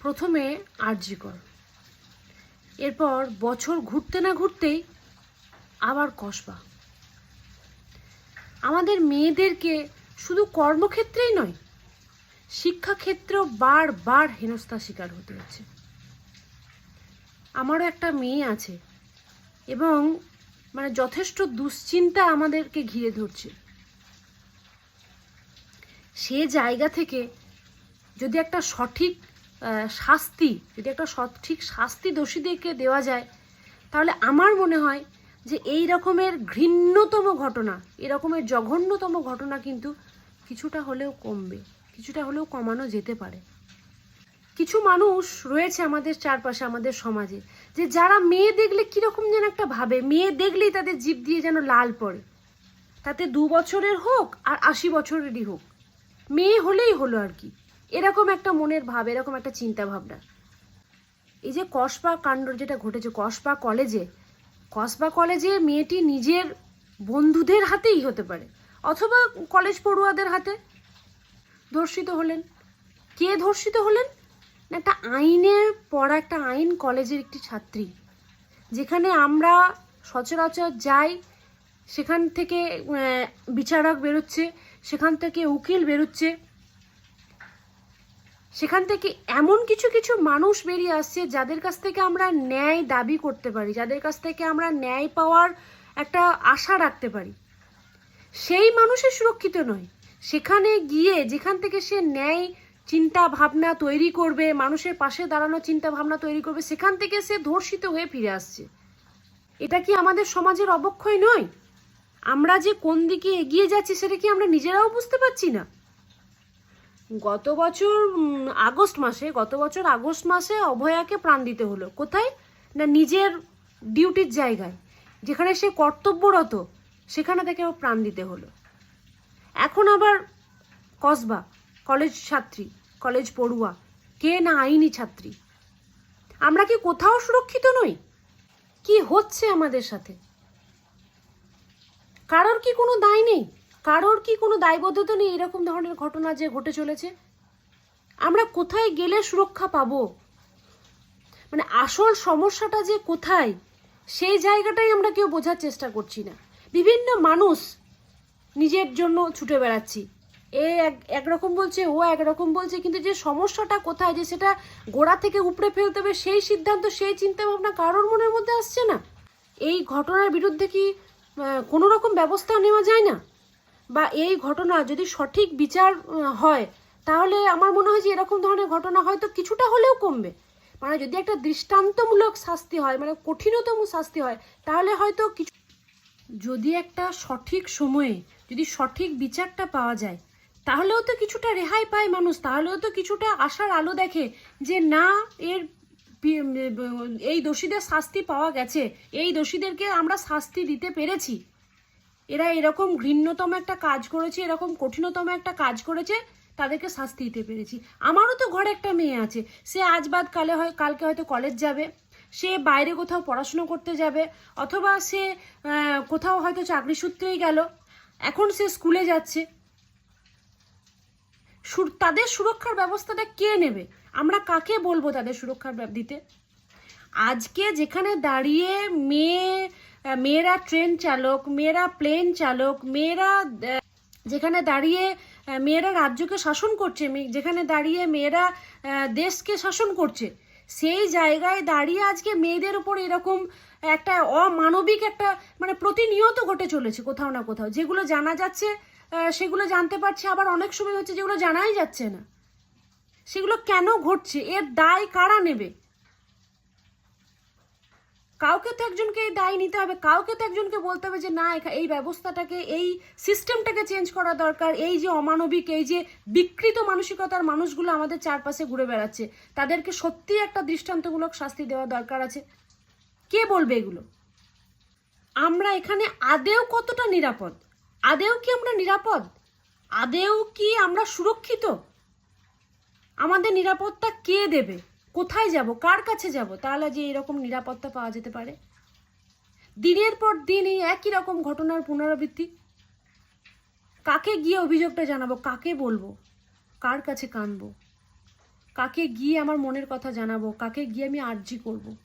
প্রথমে আরজিকর এরপর বছর ঘুরতে না ঘুরতেই আবার কসবা। আমাদের মেয়েদেরকে শুধু কর্মক্ষেত্রেই নয় শিক্ষাক্ষেত্রেও বারবার হেনস্থার শিকার হতে হচ্ছে। আমারও একটা মেয়ে আছে এবং মানে যথেষ্ট দুশ্চিন্তা আমাদেরকে ঘিরে ধরছে। সে জায়গা থেকে যদি একটা সঠিক শাস্তি, যদি একটা সঠিক শাস্তি দোষীদেরকে দেওয়া যায়, তাহলে আমার মনে হয় যে এই রকমের ঘৃণ্যতম ঘটনা এরকমের জঘন্যতম ঘটনা কিন্তু কিছুটা হলেও কমবে, কিছুটা হলেও কমানো যেতে পারে। কিছু মানুষ রয়েছে আমাদের চারপাশে, আমাদের সমাজে, যে যারা মেয়ে দেখলে কীরকম যেন একটা ভাবে, মেয়ে দেখলেই তাদের জিভ দিয়ে যেন লাল পড়ে। তাতে দু বছরের হোক আর আশি বছরেরই হোক, মেয়ে হলেই হলো আর কি। এরকম একটা মনের ভাব, এরকম একটা চিন্তা ভাবনা এই যে কসবা কাণ্ড যেটা ঘটেছে, কসবা কলেজে কসবা কলেজে মেয়েটি নিজের বন্ধুদের হাতেই হতে পারে, অথবা কলেজ পড়ুয়াদের হাতে ধর্ষিত হলেন। কে ধর্ষিত হলেন? না, একটা আইনের পড়া, একটা আইন কলেজের একটি ছাত্রী, যেখানে আমরা সচরাচর যাই, সেখান থেকে বিচারক বেরোচ্ছে, সেখান থেকে উকিল বেরোচ্ছে সেখান থেকে এমন কিছু কিছু মানুষ বেরিয়ে আসছে যাদের কাছ থেকে আমরা ন্যায় দাবি করতে পারি, যাদের কাছ থেকে আমরা ন্যায় পাওয়ার একটা আশা রাখতে পারি। সেই মানুষের সুরক্ষিত নয়। সেখানে গিয়ে যেখান থেকে সে ন্যায় চিন্তা ভাবনা তৈরি করবে, মানুষের পাশে দাঁড়ানোর চিন্তা ভাবনা তৈরি করবে, সেখান থেকে সে ধর্ষিত হয়ে ফিরে আসছে। এটা কি আমাদের সমাজের অবক্ষয় নয়? আমরা যে কোন দিকে এগিয়ে যাচ্ছি সেটা কি আমরা নিজেরাও বুঝতে পারছি না? গত বছর আগস্ট মাসে, গত বছর আগস্ট মাসে অভয়াকে প্রাণ দিতে হলো। কোথায়? না, নিজের ডিউটির জায়গায়, যেখানে সে কর্তব্যরত, সেখানে ওর প্রাণ দিতে হলো। এখন আবার কসবা, কলেজ ছাত্রী, কলেজ পড়ুয়া, কে না আইনি ছাত্রী? আমরা কি কোথাও সুরক্ষিত নই? কি হচ্ছে আমাদের সাথে? কারোর কি কোনো দায় নেই? কারোর কি কোনো দায়বদ্ধতা নেই এরকম ধরনের ঘটনা যে ঘটে চলেছে? আমরা কোথায় গেলে সুরক্ষা পাবো? মানে আসল সমস্যাটা যে কোথায়, সেই জায়গাটাই আমরা কেউ বোঝার চেষ্টা করছি না। বিভিন্ন মানুষ নিজের জন্য ছুটে বেড়াচ্ছি। এ এক, একরকম বলছে, ও একরকম বলছে, কিন্তু যে সমস্যাটা কোথায়, যে সেটা গোড়া থেকে উপড়ে ফেলতে হবে, সেই সিদ্ধান্ত, সেই চিন্তা ভাবনা কারোর মনের মধ্যে আসছে না? এই ঘটনার বিরুদ্ধে কি কোনো রকম ব্যবস্থা নেওয়া যায় না? বা এই ঘটনা যদি সঠিক বিচার হয়, তাহলে আমার মনে হয় যে এরকম ধরনের ঘটনা হয়তো কিছুটা হলেও কমবে। মানে যদি একটা দৃষ্টান্তমূলক শাস্তি হয় মানে কঠিনতম শাস্তি হয়, তাহলে হয়তো কিছু যদি একটা সঠিক সময়ে যদি সঠিক বিচারটা পাওয়া যায়, তাহলেও তো কিছুটা রেহাই পায় মানুষ, তাহলেও তো কিছুটা আশার আলো দেখে যে না, এর এই দোষীদের শাস্তি পাওয়া গেছে, এই দোষীদেরকে আমরা শাস্তি দিতে পেরেছি। এরা এরকম ঘৃণ্যতম একটা কাজ করেছে, এরকম কঠিনতম একটা কাজ করেছে, তাদেরকে শাস্তি দিতে পেরেছি। আমারও তো ঘরে একটা মেয়ে আছে, সে আজ বাদ কালে হয়, কালকে হয়তো কলেজ যাবে, সে বাইরে কোথাও পড়াশুনো করতে যাবে, অথবা সে কোথাও হয়তো চাকরি সূত্রেই গেল, এখন সে স্কুলে যাচ্ছে। তাদের সুরক্ষার ব্যবস্থাটা কে নেবে? আমরা কাকে বলব তাদের সুরক্ষার দিতে? আজকে যেখানে দাঁড়িয়ে মেয়ে মেয়েরা ট্রেন চালক, মেয়েরা প্লেন চালক, মেয়েরা যেখানে দাঁড়িয়ে মেয়েরা রাজ্যকে শাসন করছে যেখানে দাঁড়িয়ে মেয়েরা দেশকে শাসন করছে, সেই জায়গায় দাঁড়িয়ে আজকে মেয়েদের উপর এরকম একটা অমানবিক একটা মানে প্রতিনিয়ত ঘটে চলেছে কোথাও না কোথাও। যেগুলো জানা যাচ্ছে সেগুলো জানতে পারছে, আবার অনেক সময় হচ্ছে যেগুলো জানাই যাচ্ছে না। সেগুলো কেন ঘটছে? এর দায় কারা নেবে? কাউকে তো একজনকে দায় নিতে হবে, কাউকে তো একজনকে বলতে হবে যে না এই ব্যবস্থাটাকে, এই সিস্টেমটাকে চেঞ্জ করা দরকার, এই যে অমানবিক, এই যে বিকৃত মানসিকতার মানুষগুলো আমাদের চারপাশে ঘুরে বেড়াচ্ছে, তাদেরকে সত্যি একটা দৃষ্টান্তমূলক শাস্তি দেওয়া দরকার আছে। কে বলবে এগুলো? আমরা এখানে আদেও কতটা নিরাপদ? আদেও কি আমরা নিরাপদ? আদেও কি আমরা সুরক্ষিত? আমাদের নিরাপত্তা কে দেবে? কোথায় যাব? কার কাছে যাব? তাহলে যে এরকম নিরাপত্তা পাওয়া যেতে পারে? দিনের পর দিন এই একই রকম ঘটনার পুনরাবৃত্তি? কাকে গিয়ে অভিযোগটা জানাব? কাকে বলব? কার কাছে কানবো? কাকে গিয়ে আমার মনের কথা জানাব? কাকে গিয়ে আমি আর্জি করব।